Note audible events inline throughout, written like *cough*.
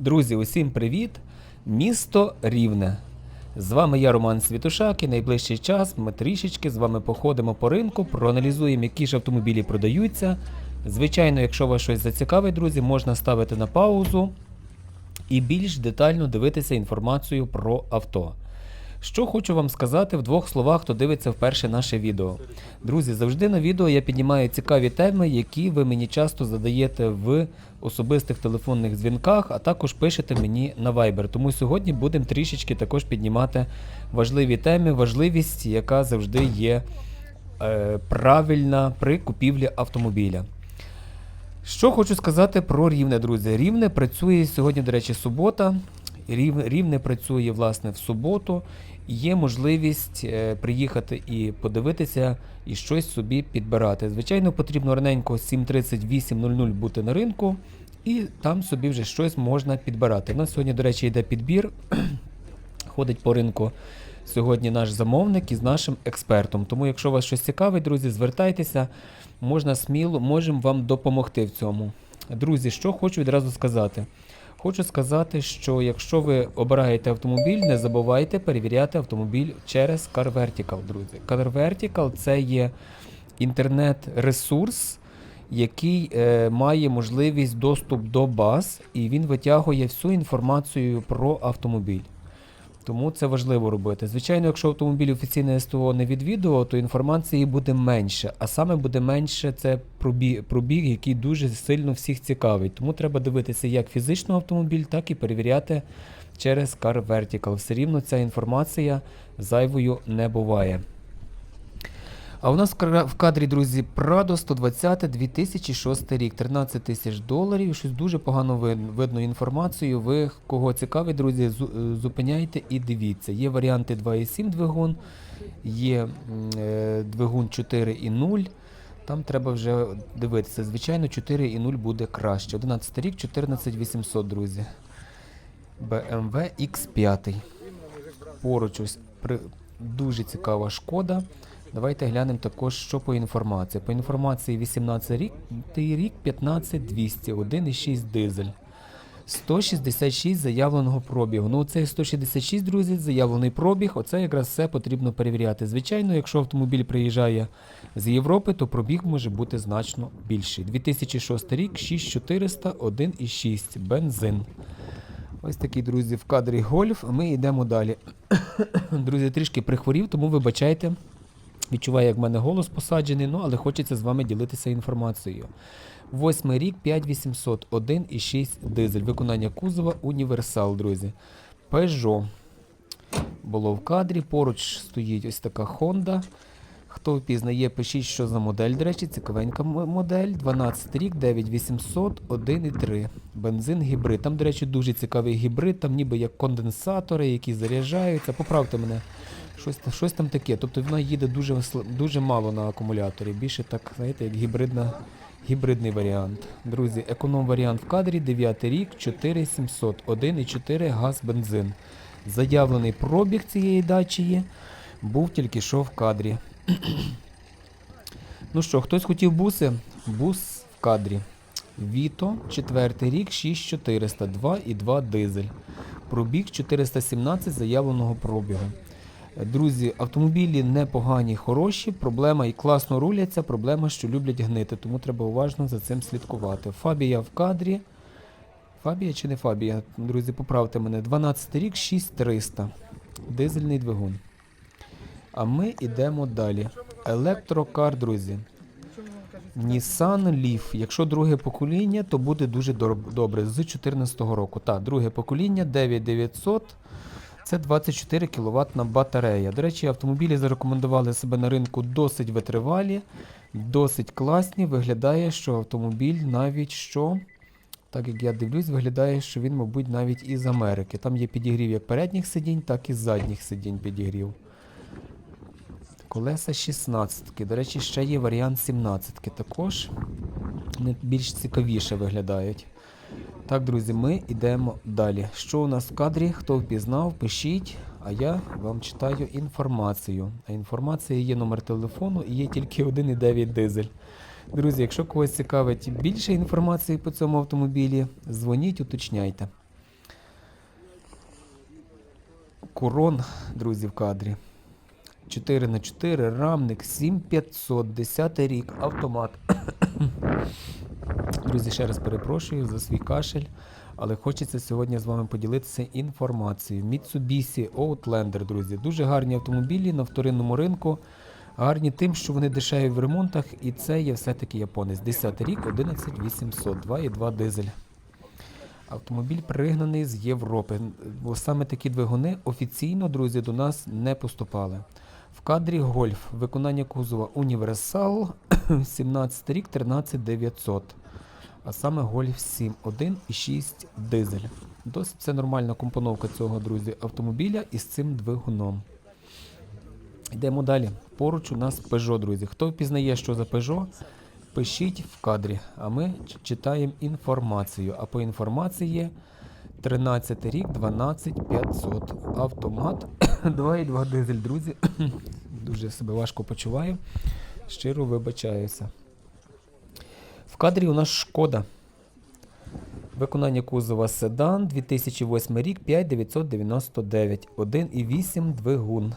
Друзі, усім привіт! Місто Рівне. З вами я, Роман Світушак, і найближчий час ми трішечки з вами походимо по ринку, проаналізуємо, які ж автомобілі продаються. Звичайно, якщо вас щось зацікавить, друзі, можна ставити на паузу і більш детально дивитися інформацію про авто. Що хочу вам сказати в двох словах, хто дивиться вперше наше відео. Друзі, завжди на відео я піднімаю цікаві теми, які ви мені часто задаєте в особистих телефонних дзвінках, а також пишете мені на Viber. Тому сьогодні будемо трішечки також піднімати важливі теми, важливість, яка завжди є е, правильна при купівлі автомобіля. Що хочу сказати про Рівне, друзі. Рівне працює сьогодні, до речі, субота. Рів- Рівне працює власне в суботу. Є можливість е, приїхати і подивитися і щось собі підбирати. Звичайно, потрібно раненько 7.30-8.00 бути на ринку, і там собі вже щось можна підбирати. У нас сьогодні, до речі, йде підбір. *clears throat* Ходить по ринку сьогодні наш замовник із нашим експертом. Тому, якщо вас щось цікавить, друзі, звертайтеся, можна сміло, можемо вам допомогти в цьому. Друзі, що хочу відразу сказати. Хочу сказати, що якщо ви обираєте автомобіль, не забувайте перевіряти автомобіль через Car Vertical, друзі. Car Vertical – це є інтернет-ресурс, який е, має можливість доступ до баз, і він витягує всю інформацію про автомобіль. Тому це важливо робити. Звичайно, якщо автомобіль офіційне СТО не відвідував, то інформації буде менше. А саме буде менше це пробіг, пробіг, який дуже сильно всіх цікавить. Тому треба дивитися як фізично автомобіль, так і перевіряти через Car Vertical. Все рівно ця інформація зайвою не буває. А у нас в кадрі, друзі, Prado 120 2006 рік, 13 тисяч доларів. Щось дуже погано видно інформацію. Ви кого цікавить, друзі, е, зупиняйте і дивіться. Є варіанти 2,7 двигун, є е, двигун 4,0. Там треба вже дивитися. Звичайно, 4,0 буде краще. 11 рік, 14800, друзі. BMW X5. Поруч ось при... дуже цікава шкода. Давайте глянемо також, що по інформації. По інформації 18 рік, рік 15200, 1,6 дизель. 166 заявленого пробігу. Ну, цей 166, друзі, заявлений пробіг, оце якраз все потрібно перевіряти. Звичайно, якщо автомобіль приїжджає з Європи, то пробіг може бути значно більший. 2006 рік, 6400, 1,6, бензин. Ось такий, друзі, в кадрі гольф. Ми йдемо далі. *coughs* Друзі, трішки прихворів, тому вибачайте. Відчуваю, як в мене голос посаджений, ну але хочеться з вами ділитися інформацією. Восьмий рік 5800, 1,6 дизель. Виконання кузова універсал, друзі. Peugeot було в кадрі. Поруч стоїть ось така Honda. Хто впізнає, пишіть, що за модель, до речі, цікавенька модель. 12 рік, 9800, 1,3. Бензин гібрид. Там, до речі, дуже цікавий гібрид, там ніби як конденсатори, які заряджаються. Поправте мене. Щось, щось там таке. Тобто вона їде дуже, дуже мало на акумуляторі. Більше так, знаєте, як гібридна, гібридний варіант. Друзі, економ варіант в кадрі, 9 рік, 4700, 1,4 газ бензин. Заявлений пробіг цієї дачі був тільки що в кадрі. *clears throat* ну що, хтось хотів буси? Бус в кадрі. Віто, 4 рік, 6400, 2,2 дизель. Пробіг 417 заявленого пробігу. Друзі, автомобілі непогані, хороші. Проблема і класно руляться. Проблема, що люблять гнити, тому треба уважно за цим слідкувати. Фабія в кадрі. Фабія чи не Фабія? Друзі, поправте мене. 12 рік, 6300. Дизельний двигун. А ми йдемо далі. Електрокар, друзі. Nissan Leaf. Якщо друге покоління, то буде дуже добре. З 2014 року. Так, друге покоління 9900. Це 24 кВт батарея. До речі, автомобілі зарекомендували себе на ринку досить витривалі, досить класні. Виглядає, що автомобіль навіть що. Так як я дивлюсь, виглядає, що він, мабуть, навіть із Америки. Там є підігрів як передніх сидінь, так і задніх сидінь підігрів. Колеса 16. ки До речі, ще є варіант 17. ки також. Вони більш цікавіше виглядають. Так, друзі, ми йдемо далі. Що у нас в кадрі? Хто впізнав, пишіть, а я вам читаю інформацію. А інформація є номер телефону і є тільки 1,9 дизель. Друзі, якщо когось цікавить більше інформації по цьому автомобілі, дзвоніть, уточняйте. Курон, друзі, в кадрі. 4 на 4 рамник 7500, 10 рік, автомат. Друзі, ще раз перепрошую за свій кашель, але хочеться сьогодні з вами поділитися інформацією. Mitsubishi Outlander, друзі, дуже гарні автомобілі на вторинному ринку. Гарні тим, що вони дешеві в ремонтах, і це є все-таки японець. 10 рік, 11800, 2,2 дизель. Автомобіль пригнаний з Європи, бо саме такі двигуни офіційно, друзі, до нас не поступали. В кадрі гольф, виконання кузова Універсал, *clears throat* 17 рік, 13900. А саме гольф 7, 1,6 дизель. Досить це нормальна компоновка цього, друзі, автомобіля із цим двигуном. Йдемо далі. Поруч у нас Peugeot, друзі. Хто впізнає, що за Peugeot, пишіть в кадрі, а ми читаємо інформацію. А по інформації 13 рік, 12500. Автомат *coughs* 2,2 дизель, друзі. *coughs* Дуже себе важко почуваю. Щиро вибачаюся. Кадрі у нас шкода. Виконання кузова седан 2008 рік 5999. 1,8 двигун.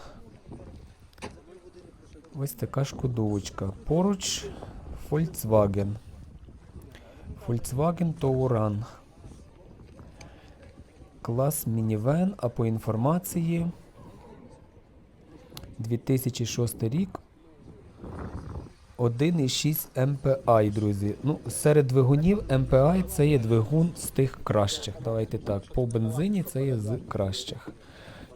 Ось така шкодовочка. Поруч Volkswagen. Volkswagen Touran. Клас мінівен, а по інформації 2006 рік 1,6 MPI, друзі. Ну, серед двигунів MPI це є двигун з тих кращих. Давайте так, по бензині це є з кращих.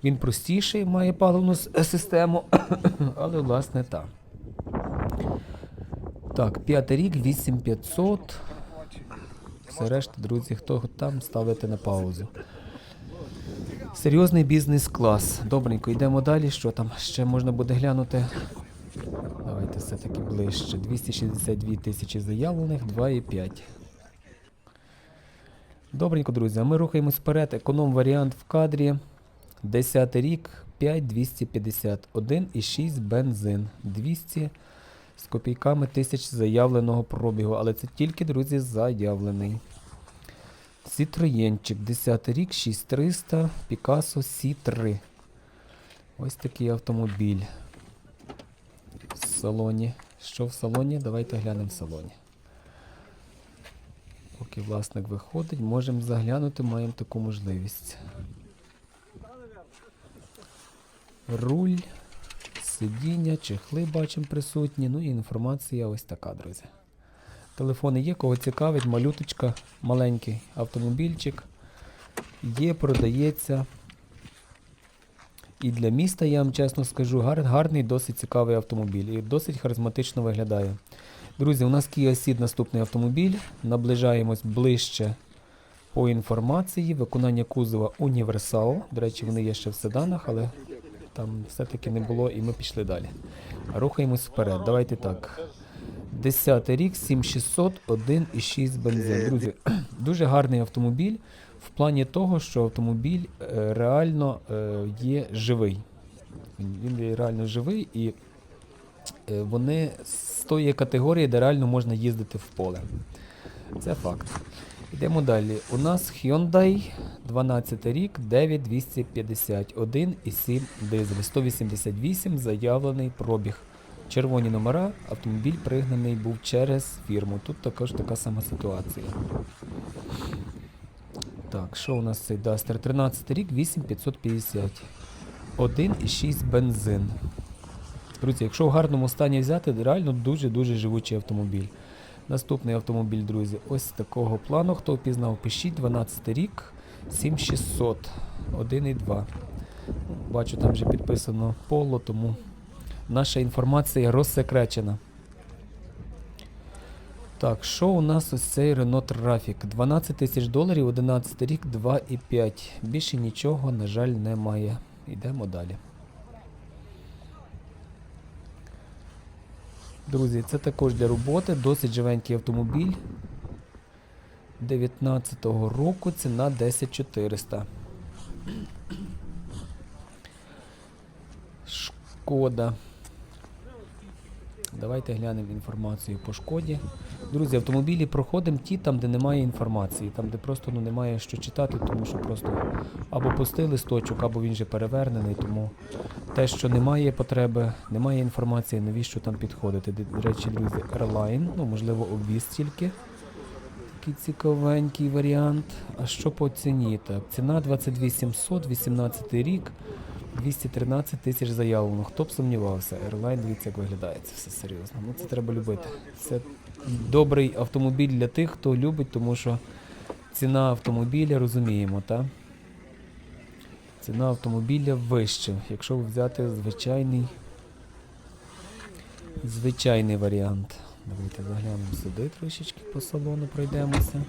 Він простіший, має паливну систему, *coughs* але власне так. Так, п'ятий рік, 8500. Все решта, друзі, хто там ставити на паузу. Серйозний бізнес-клас. Добренько, йдемо далі. Що там ще можна буде глянути? Давайте все-таки ближче. 262 тисячі заявлених, 2,5. Добренько, друзі, ми рухаємось вперед. Економ варіант в кадрі. 10 рік, 5250. 1,6 бензин. 200 з копійками тисяч заявленого пробігу. Але це тільки, друзі, заявлений. Citroenчик, 10 рік, 6300, Picasso C3. Ось такий автомобіль. Салоні. Що в салоні? Давайте глянемо в салоні. Поки власник виходить, можемо заглянути, маємо таку можливість. Руль, сидіння, чехли бачимо присутні. Ну і інформація ось така, друзі. Телефони є, кого цікавить, малюточка, маленький автомобільчик. Є, продається. І для міста, я вам чесно скажу, гар, гарний, досить цікавий автомобіль і досить харизматично виглядає. Друзі, у нас Kia Ceed наступний автомобіль. Наближаємось ближче по інформації. Виконання кузова універсал. До речі, вони є ще в седанах, але там все-таки не було, і ми пішли далі. Рухаємось вперед. Давайте так. 10 рік, 7600, 1,6 бензин. Друзі, *clears throat* дуже гарний автомобіль в плані того, що автомобіль е, реально е, є живий. Він, є реально живий і е, вони з тої категорії, де реально можна їздити в поле. Це факт. Йдемо далі. У нас Hyundai 12 рік, 9250, 1,7 дизель, 188 заявлений пробіг. Червоні номера, автомобіль пригнаний був через фірму. Тут також така сама ситуація. Так, що у нас цей Duster? 13 рік, 8550. 1,6 бензин. Друзі, якщо в гарному стані взяти, реально дуже-дуже живучий автомобіль. Наступний автомобіль, друзі, ось такого плану. Хто впізнав, пишіть 12 рік, 7600, 1,2. Бачу, там вже підписано поло, тому наша інформація розсекречена. Так, що у нас ось цей Renault Trafic? 12 тисяч доларів, 11 рік, 2,5. Більше нічого, на жаль, немає. Йдемо далі. Друзі, це також для роботи, досить живенький автомобіль. 19-го року ціна 10400. Шкода. Давайте глянемо інформацію по шкоді. Друзі, автомобілі проходимо ті там, де немає інформації, там, де просто ну, немає що читати, тому що просто або пустий листочок, або він же перевернений. Тому те, що немає потреби, немає інформації, навіщо там підходити. До речі, друзі, Airline, ну можливо, обвіз тільки. Такий цікавенький варіант. А що по ціні? Так, ціна 22 700, 18 рік, 213 тисяч заявлено. Хто б сумнівався? Airline, дивіться, як виглядає це все серйозно. Ну це треба любити. Це добрий автомобіль для тих, хто любить, тому що ціна автомобіля, розуміємо, так? Ціна автомобіля вища, якщо взяти звичайний, звичайний варіант. Давайте заглянемо сюди трошечки по салону пройдемося.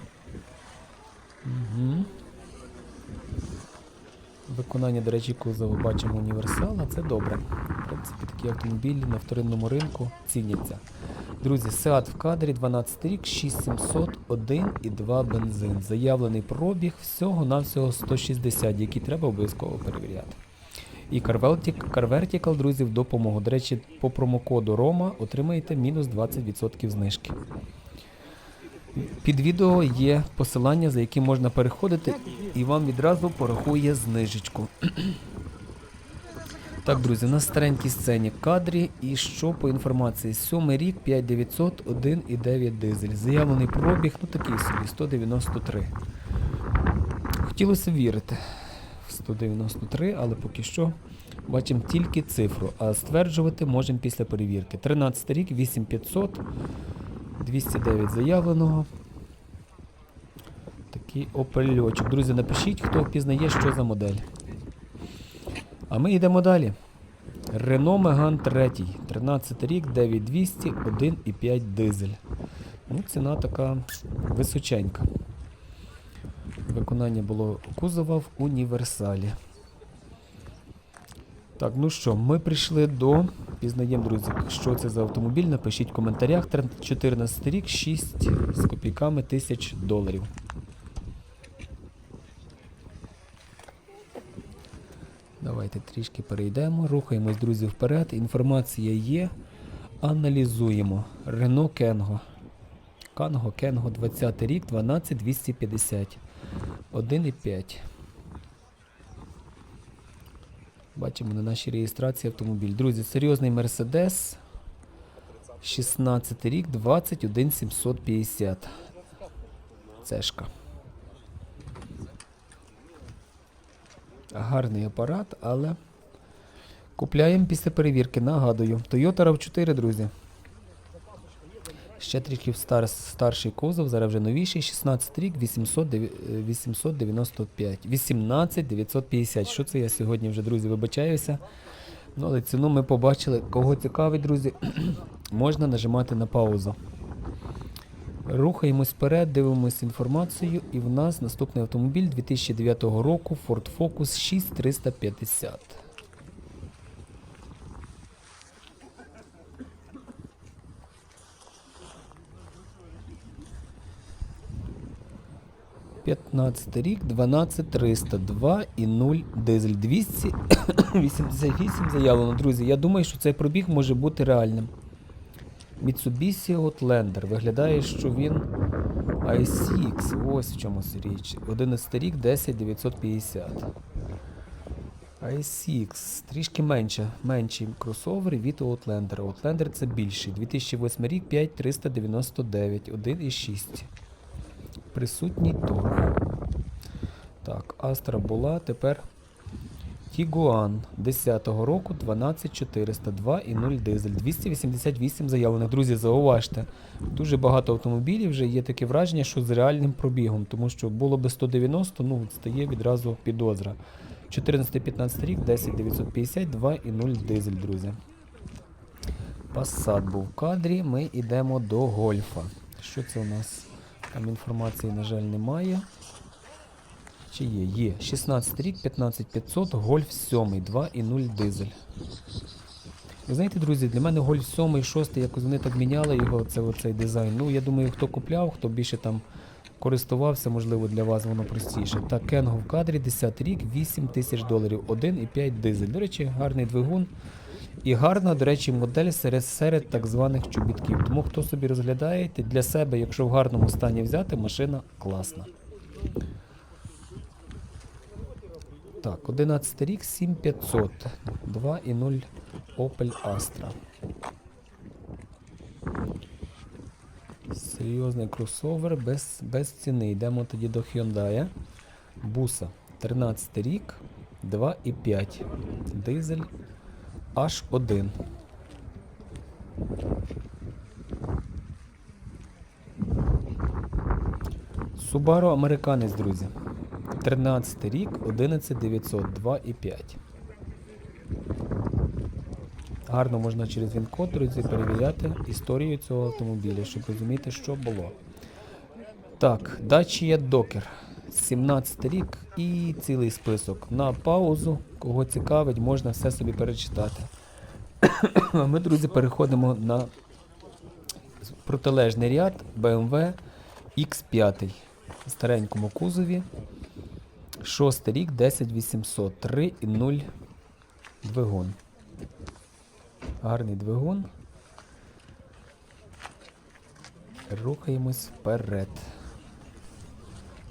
Угу. Виконання, до речі, кузову бачимо універсала, це добре. В принципі, такі автомобілі на вторинному ринку ціняться. Друзі, Seat в кадрі 12 рік, 6700, 1,2 бензин. Заявлений пробіг всього-навсього 160, який треба обов'язково перевіряти. І CarVertic- CarVertical, друзі, в допомогу. До речі, по промокоду ROMA отримаєте мінус 20% знижки. Під відео є посилання, за яким можна переходити, і вам відразу порахує знижечку. Так, друзі, на старенькій сцені кадрі. І що по інформації? Сьомий рік, 5900, 1,9 дизель. Заявлений пробіг, ну такий собі, 193. Хотілося вірити в 193, але поки що бачимо тільки цифру. А стверджувати можемо після перевірки. 13 рік, 8500, 209 заявленого. Такий опельочок. Друзі, напишіть, хто впізнає, що за модель. А ми йдемо далі. Renault Megane 3, 13 рік, 9200, 1,5 дизель. Ну, ціна така височенька. Виконання було кузова в універсалі. Так, ну що, ми прийшли до. Пізнаємо, друзі, що це за автомобіль. Напишіть в коментарях. 14 рік, 6 з копійками тисяч доларів. Давайте трішки перейдемо, рухаємось, друзі, вперед. Інформація є. Аналізуємо. Renault Kengo. Канго, Кенго, 20 рік, 12250. 1,5. Бачимо на нашій реєстрації автомобіль. Друзі, серйозний Mercedes. 16 рік, 21750. Цешка. Гарний апарат, але купляємо після перевірки. Нагадую. Toyota RAV4, друзі. Ще трішки стар, старший кузов, зараз вже новіший, 16 рік, 800, 895. 18 950. Що це я сьогодні вже, друзі, вибачаюся. Ну, але ціну ми побачили. Кого цікавить, друзі, *clears throat* можна нажимати на паузу. Рухаємось вперед, дивимось інформацію, і в нас наступний автомобіль 2009 року Ford Focus 6350. П'ятнадцятий рік, 12300, 2,0 дизель, 288 заявлено. Друзі, я думаю, що цей пробіг може бути реальним. Mitsubishi Outlander. Виглядає, що він ICX. Ось в чому річ. 11 рік, 10950. ICX. Трішки менше. Менший кросовер від Outlander. Outlander це більший. 2008 рік, 5399, 1,6. Присутній торг. Так, Astra була, тепер Тігуан 10-го року 12400, 2,0 дизель, 288 заявлених. Друзі, зауважте, дуже багато автомобілів вже є таке враження, що з реальним пробігом, тому що було би 190, ну стає відразу підозра. 14-15 рік, 10950, 2,0 дизель, друзі. Passat був в кадрі, ми йдемо до гольфа. Що це у нас? Там інформації, на жаль, немає. Чи є? Є. 16 рік, 15500, Гольф 7, 2,0 дизель. Знаєте, друзі, для мене Гольф 7, 6, якось вони так міняли його, це оцей дизайн. Ну, я думаю, хто купляв, хто більше там користувався, можливо, для вас воно простіше. Так, Кенго в кадрі, 10 рік, 8 тисяч доларів, 1,5 дизель. До речі, гарний двигун. І гарна, до речі, модель серед, серед так званих чобітків. Тому хто собі розглядаєте для себе, якщо в гарному стані взяти, машина класна. Так, 11 рік, 7500. 2,0 Opel Astra. Серйозний кросовер без, без ціни. Йдемо тоді до Hyundai. Буса. 13 рік, 2,5. Дизель H1. Subaru американець, друзі. 13 рік, 11900, 2,5. Гарно можна через він-код, друзі, перевіряти історію цього автомобіля, щоб розуміти, що було. Так, Dacia Docker. 17 рік і цілий список. На паузу, кого цікавить, можна все собі перечитати. Ми, друзі, переходимо на протилежний ряд BMW X5 в старенькому кузові. Шостий рік, 10800, 3,0 двигун. Гарний двигун. Рухаємось вперед.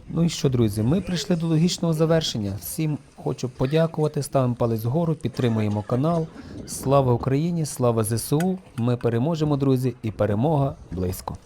Ну і що, друзі, ми прийшли до логічного завершення. Всім хочу подякувати, ставимо палець вгору, підтримуємо канал. Слава Україні, слава ЗСУ! Ми переможемо, друзі, і перемога близько.